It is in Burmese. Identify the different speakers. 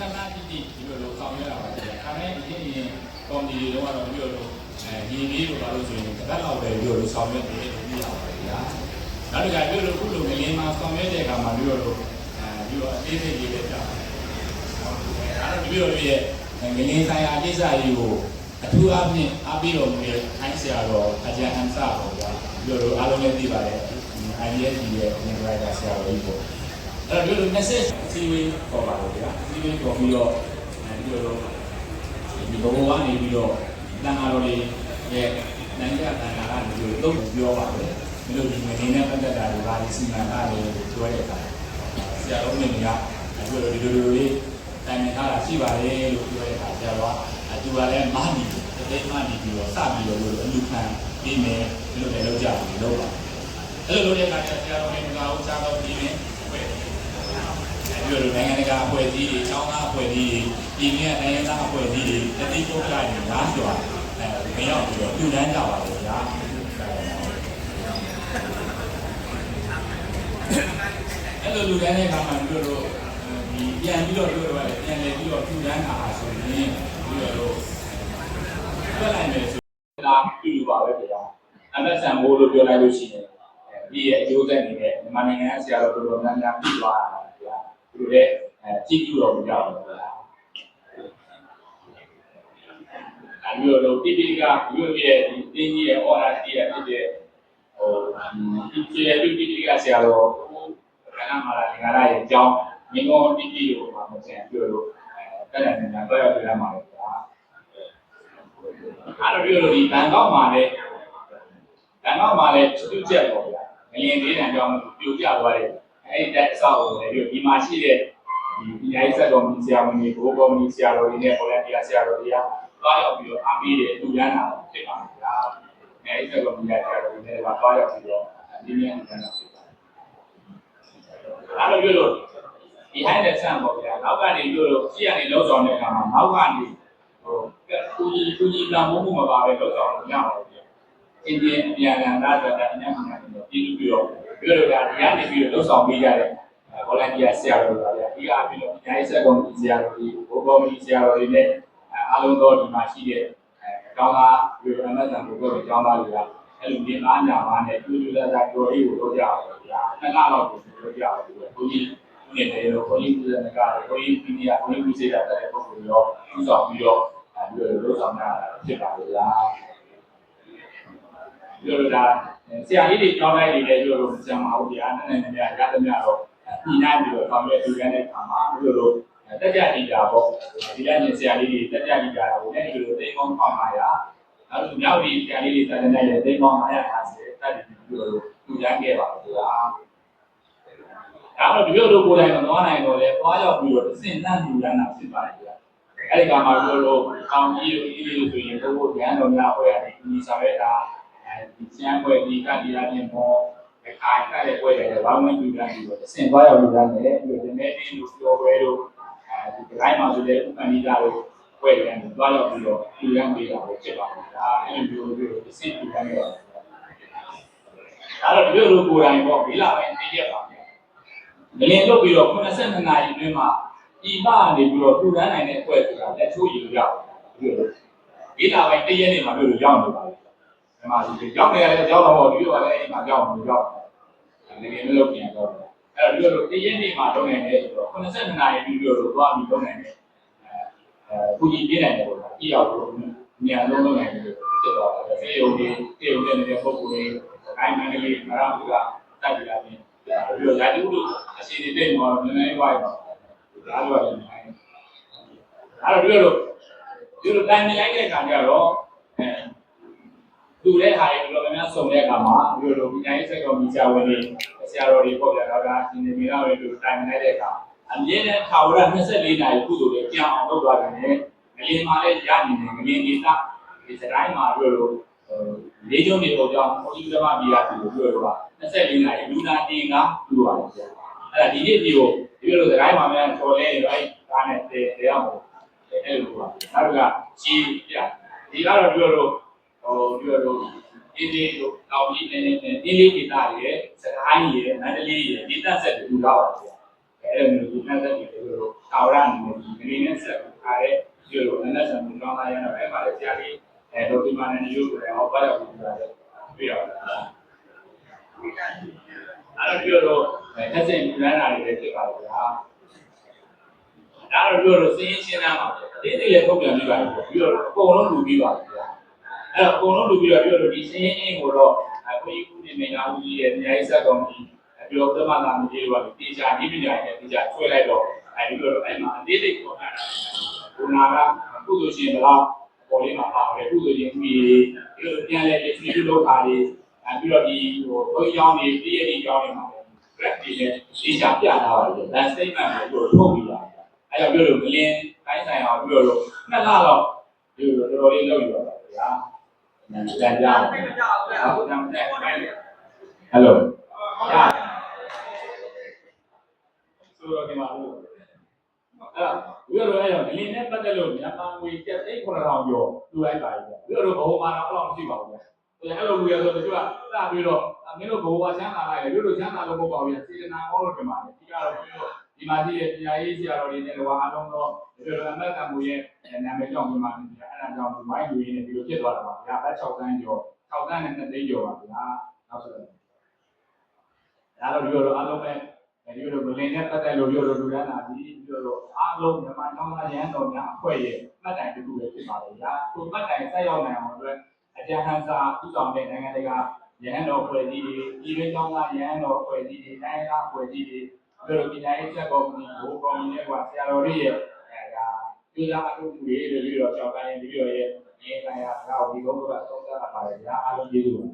Speaker 1: နှစ်လတိတိဒီလိုလိုဆောင်ရွက်ရပါတယ်။ဒါနဲ့ဒီနေ့ကော်မတီတွေတော့ဒီလိုလိုအဲဒီနေ့လိုပါလို့ဆိုရင်တစ်ပတ်လောက်ပဲဒီလိုလိုဆောင်ရွက်တယ်လို့ပြောရပါတယ်ဗျာ။နောက်တစ်ခါဒီလိုခုလိုငလင်းမှာဆောင်ရွက်တဲ့အခါမှာဒီလိုလိုအဲဒီလိုအသေးစိတ်လေးပဲပြောပါတယ်။ဒါတော့ဒီလိုလိုရဲ့ငလင်းဆိုင်ရာကိစ္စကြီးကိုအထူးအဖြင့်အားပေးတော်မူတဲ့ခိုင်းဆရာတော်အကြံဟန်စာပေါ့ဗျာ။ဒီလိုလိုအားလုံးလည်းသိပါတယ်။ IDS ရဲ့ငလင်းဆရာတော်ကြီးပေါ့။ အဲ့တော့ဒီလို message အစည်းအဝေးပေါ်ပါလို့ဗျာအစည်းအဝေးပေါ်ပြီးတော့အဲဒီလိုဒီဘဝကနေပြီးတော့တန်ခါတော်လေးရဲ့နိုင်ငံတကာကနေပြီးတော့ပြောပါတယ်ဒီလိုဒီမင်းနဲ့ပတ်သက်တာတွေဘာဒီစီမံတာတွေပြောတဲ့အခါဆရာတော်မြင်ကအခုလိုဒီလိုလိုလေးတိုင်ပင်ထားတာရှိပါတယ်လို့ပြောတဲ့အခါဆရာတော်ကအတူပါလဲမာနီတိတ်မာနီပြီးတော့စပြီးတော့လို့အလူခံပြီးမယ်ဒီလိုလည်းလုပ်ကြတယ်လို့ပါအဲ့လိုလုပ်တဲ့အခါကျဆရာတော်မြင်ကဥစားတော်ပြီးမယ်ဝယ် ပြီးတော့နိုင်ငံတကာအဖွဲ့အစည်းတွေ၊ကျောင်းသားအဖွဲ့အစည်းတွေ၊ပြည်내နိုင်ငံသားအဖွဲ့အစည်းတွေတတိပုဂ္ဂိုလ်တွေဓာတ်စွာအဲမရောက်ပြီးတော့ပြုတန်းကြပါလို့ဗျာအဲ့လိုလူတန်းတဲ့အခါမှာတို့တို့ဒီပြန်ပြီးတော့တို့တို့ကပြန်လေပြီးတော့ပြုတန်းတာဆိုရင်ပြီးတော့တို့ပြလိုက်မယ်ဆိုတော့ပြုပါပဲဗျာအမဆန်မိုးလို့ပြောလိုက်လို့ရှိရင်ဒီရဲ့အကျိုးဆက်နေတဲ့မြန်မာနိုင်ငံဆရာတော်တော်တော်များများပြီးသွားတာဗျာ သူလည်းအဲကြည့်ကြည့်တော့မကြဘူးဗျာအဲမျိုးတော့တိတိကမျိုးရဲ့ဒီတင်းကြီးရဲ့ order တည်းရဖြစ်တဲ့ဟိုဒီကျေရတိတိကဆရာတော်ကနမာလာငါရရဲ့အကြောင်းမင်းတို့တိတိကိုမှမစင်ပြောလို့အဲတက်တယ်ညာတော့ရပြရမှာလေဗျာအဲ့တော့ပြောလို့ဒီဘန်ကောက်မှာလည်းဘန်ကောက်မှာလည်းသူ့ချက်ပေါ့ဗျာငလျင်သေးတယ်ကြောင်းပြိုကျသွားတယ် အဲ့ဒီတက်ဆောက်ကိုလည်းဒီမှာရှိတဲ့ဒီပညာရေးစက်တော်မီဆရာဝန်တွေဘိုးကောမီဆရာတော်တွေနဲ့ပေါ်လန်တီယာဆရာတော်တွေကသွားရောက်ပြီးတော့အားပေးတဲ့လူရန်တာဖြစ်ပါမယ်ဗျာ။အဲ့ဒီစက်တော်မီဆရာတော်တွေနဲ့ကသွားရောက်ပြီးတော့ဒီနေ့လူရန်တာဖြစ်ပါတယ်။အဲ့လိုပြောလို့ဒီဟိုင်းတဲ့ဆန့်ပေါ့ဗျာ။နောက်ကနေပြောလို့ရှေ့ကနေလောက်ဆောင်တဲ့အခါမှာနောက်ကနေဟိုကူကြီးကူကြီးပြန်မိုးမှုမပါပဲလောက်ဆောင်လို့ရပါဘူးဗျာ။အင်းဒီအပြန်အလှန်သားတော့အများကြီးနေတော့ပြည်သူပြီးတော့ ပြောလို့ဒါဒီကနေပြီးတော့လောက်ဆောင်ပေးကြတဲ့ဗောလန်တီယာဆရာတော်တွေပါဗျာဒီအားဖြင့်တော့ညာရေးဆက်ကောင်ဆရာတော်တွေဘိုးဘောမီဆရာတော်တွေနဲ့အားလုံးသောဒီမှာရှိတဲ့အဲအကောင်းသားဒီအမတ်ဆန်ဘုရားအကောင်းသားတွေကအဲ့လိုဒီအားညာပါနဲ့တူတူလာလာတော်လေးကိုတော့ကြအောင်ဗျာနှစ်လတော့ကိုတော့ကြအောင်ဘုရားဦးကြီးနေတယ်တော့ဘုန်းကြီးပြည်နယ်ကဘုန်းကြီးပြည်နယ်ဘုန်းကြီးပြည်စေတာတဲ့ပုဂ္ဂိုလ်ရောဥဆောင်ပြီးတော့အဲဒီလိုလို့ဆောင်တာဖြစ်ပါလေလားပြောလို့ဒါ ဆရာကြီးတွေကြောင်းလိုက်နေတယ်ပြောလို့ဆရာမဟုတ်ဗျာနည်းနည်းများရသမျှတော့ဒီနိုင်ပြီးတော့ဆောင်ရွက်လူရန်တဲ့အခါမှာဒီလိုလိုတက်ကြကြတာပေါ့ဒီလိုက်နေဆရာလေးတွေတက်ကြကြတာကိုလည်းဒီလိုသိကောင်းပေါင်းပါရနောက်လူမြောက်ဒီဆရာလေးတွေတက်နေတဲ့သိကောင်း950တက်ပြီးဒီလိုလူရန်ခဲ့ပါဘူးလားဒါတော့ဒီလိုလိုကိုယ်တိုင်မသွားနိုင်တော့လေသွားရောက်ပြီးတော့အစင်တန်းလူရန်တာဖြစ်ပါတယ်ဗျာအဲ့ဒီကမှာဒီလိုလိုကောင်းကြီးတို့ကြီးတို့ဆိုရင်ဘုရားဉာဏ်တော်များဟောရတယ်ဒီဆောင်ရွက်တာ အဲဒီကျမ်းပွဲဒီကတိရပြင်ပေါ်အခါကလည်းပွဲတယ်ဘာမှမပြုနိုင်ဘူးတော့အစင်သွားရောက်လို့ရတယ်ပြီးတော့ဒီနေ့ဒီလိုပြောပွဲတို့အဲဒီဒီတိုင်းမှာဆိုတဲ့ဥပဏိတာတို့ပွဲတယ်သွားရောက်ပြီးတော့ပြုရမ်းပေးတာပဲဖြစ်ပါဘူးဒါအဲ့ဒီလိုမျိုးအစင်ပြုရမ်းရအောင်ဒါတော့ဒီလိုလိုကိုယ်တိုင်ပေါ့ဒီလာပိုင်းသိရပါမယ်ငလင်လုပ်ပြီးတော့82နာရီအတွင်းမှာဤပကနေပြီးတော့ပြုရမ်းနိုင်တဲ့ပွဲဆိုတာလက်ချိုးရည်လို့ရပါတယ်ဒီလိုဒီလာပိုင်းတရက်နေမှာတို့လိုရောက်နေပါလေ ဒီမှာဒီရောက်နေရတဲ့ကြောင်းတော့ဒီလိုကလည်းအိမ်မှာကြောက်လို့ကြောက်တယ်ငလင်မလုပ်ပြန်တော့အဲ့တော့ဒီလိုတရက်နေမှာလုပ်နိုင်တယ်ဆိုတော့82နာရီပြီးတော့သွားပြီးလုပ်နိုင်တယ်အဲပူကြီးပြနိုင်တယ်ပေါ့။ကြည့်အောင်လို့ညံလုံးလုံးနိုင်တယ်ဖြစ်တော့တယ်။ဆေးရုံတွေဆေးရုံတွေနေတဲ့ပုံကိုယ်တွေအိုင်းမန္တလေးမရဘူးကတိုက်ကြတာပြီးပြီးတော့ဓာတုလို့အစီအစဉ်တွေမှာနည်းနည်းဝိုင်းပါဒါတော့လည်းနိုင်အဲ့တော့ဒီလိုဒီလိုတိုင်းနေလိုက်တဲ့အခါကျတော့ အဲသူတဲ့ဟာတွေဒီလိုများစုံတဲ့အခါမှာဒီလိုပညာရေးစက်ကောင်မိချဝင်တွေဆရာတော်တွေပေါ့ဗျာတော့ဒါဒီနေမီလာတွေဒီလိုတိုင်းနေလိုက်တဲ့အခါအမြဲတမ်းထာဝရ24နာရီကုသိုလ်တွေကြောင်းအောင်လုပ်သွားတယ်ငလင်မှာလည်းရနေတယ်ငလင်ဒေသဒီစတိုင်းမှာတို့လိုလေးကျုံတွေပေါ်ကြောင်းဘုန်းကြီးဓမ္မပြည်ရာသူတို့ပြောတော့24နာရီလူနာတင်ကပြုပါတယ်ဗျာအဲ့ဒါဒီနေ့ဒီကိုဒီလိုစတိုင်းမှာများဆော်လဲရိုက်ဒါနဲ့တဲတဲအောင်အဲ့လိုပါနောက်ကကြီးပြဒီကတော့ပြောလို့ ဟိုပြောလို့ဒီဒီတို့တောင်ကြီးနေနေနေဒီလေးဒေသတွေစကိုင်းရယ်မန္တလေးရယ်ဒေသဆက်တွေထူထားပါတယ်ဗျာအဲ့လိုမျိုးဒေသဆက်တွေတို့ကာဝရအနေနဲ့ဒီကလေးနဲ့ဆက်ထားတဲ့ဒီလိုနည်းနည်းဆန်ပြောင်းလာရတော့အဲ့မှာလည်းဆရာလေးအဲဒုတိယနဲ့ရုပ်ကိုလည်းဟောပါတော့ပြီးတာပြီးတော့အဲ့တော့ပြောတော့အဲသက်စိတ်လမ်းတာတွေလည်းဖြစ်ပါလို့ဗျာဒါတော့ပြောတော့စင်းရှင်းသားပါအသေးသေးလည်းထုတ်ပြန်ပြပါလို့ပြီးတော့အကုန်လုံးလူပြီးပါဗျာ အဲ့တော့အကုန်လုံးလူပြီးတော့ပြောတော့ဒီစင်းအင်းကိုတော့အခုကြီးခုနေမင်းသားဦးကြီးရဲ့တရားရေးစက်ကောင်ကြီးပြောသမသာမကြီးတွေကတေချာဒီပညာနဲ့တေချာဆွဲလိုက်တော့အဲဒီလိုအဲ့မှာအသေးသေးပေါ်လာတာဘုနာကကုသိုလ်ရှင်ဘလားပေါ်လေးမှာပါတယ်ကုသိုလ်ရှင်ဦးကြီးဒီလိုပြန်လဲဒီလိုလောက်ခါလေးအဲပြီးတော့ဒီဟိုဘုန်းကြီးကျောင်းတွေပြည့်ရည်ကျောင်းတွေမှာ graph တွေလည်းတေချာပြထားပါတယ်ဒါ statement ကိုထုတ်ပြီးတာအဲကြောင့်ပြောလို့မလင်းတိုင်းဆိုင်အောင်ပြောလို့နှစ်လတော့ဒီလိုတော်တော်လေးလုပ်ယူရပါဗျာ နံပါတ်ကြားဟုတ်နံပါတ်ဟယ်လိုရဆိုတော့ဒီမှာလို့အဲ့ဒါဝိရောအဲ့တော့ဒလင်းနဲ့ပတ်သက်လို့မြန်မာငွေကျပ်သိန်း9000ကျော်လူလိုက်ပါပြီဝိရောဘုံမှာတော့မရှိပါဘူးဗျအဲ့လိုလူရဆိုတချို့ကစပြီးတော့မင်းတို့ဘုံကချမ်းသာလိုက်တယ်တို့တို့ချမ်းသာလို့မဟုတ်ပါဘူးစေတနာကောင်းလို့ဒီမှာဒီကတော့ပြီးတော့ ဒီမှာဒီရဲ့တရားရေးဆရာတော်တွေနဲ့တော့အားလုံးတော့ဒီလိုအမတ်ကံမူရဲ့နာမည်ကြောင့်ဒီမှာနေကြအဲ့ဒါကြောင့်ဒီမိုင်းလူရင်းနဲ့ဒီလိုဖြစ်သွားတာပါဗျာဘတ်6တန်းကျော်6တန်းနဲ့2သိန်းကျော်ပါဗျာနောက်ဆိုတော့ဒါတော့ဒီလိုအားလုံးပဲဒီလိုမလင်းနဲ့ပတ်သက်လို့ဒီလိုလူရန်တာဒီဒီလိုအားလုံးမြန်မာကျောင်းသားရန်တော်များအဖွဲ့ရဲ့မှတ်တိုင်တစ်ခုပဲဖြစ်ပါလေဗျာကိုမှတ်တိုင်ဆက်ရောက်နိုင်အောင်အတွက်အကြံဟန်စာဥဆောင်တဲ့နိုင်ငံတကာရဟန်းတော်ဖွဲ့စည်းတွေပြည်တွင်းကျောင်းသားရဟန်းတော်ဖွဲ့စည်းတွေတိုင်းသားဖွဲ့စည်းတွေ ပြီးတော့ပညာရေးဆက်ကော်မတီဘိုးကော်မတီနဲ့ကဆရာတော်တွေရဲ့အဲဒါပြည်သားအထုပ်တွေတွေပြီးတော့ကျောင်းတိုင်းပြီးတော့ရဲ့နေဆိုင်ရာတော့ဒီဘုရားသုံးသပ်တာပါတယ်ဗျာအားလုံးကျေးဇူးပါ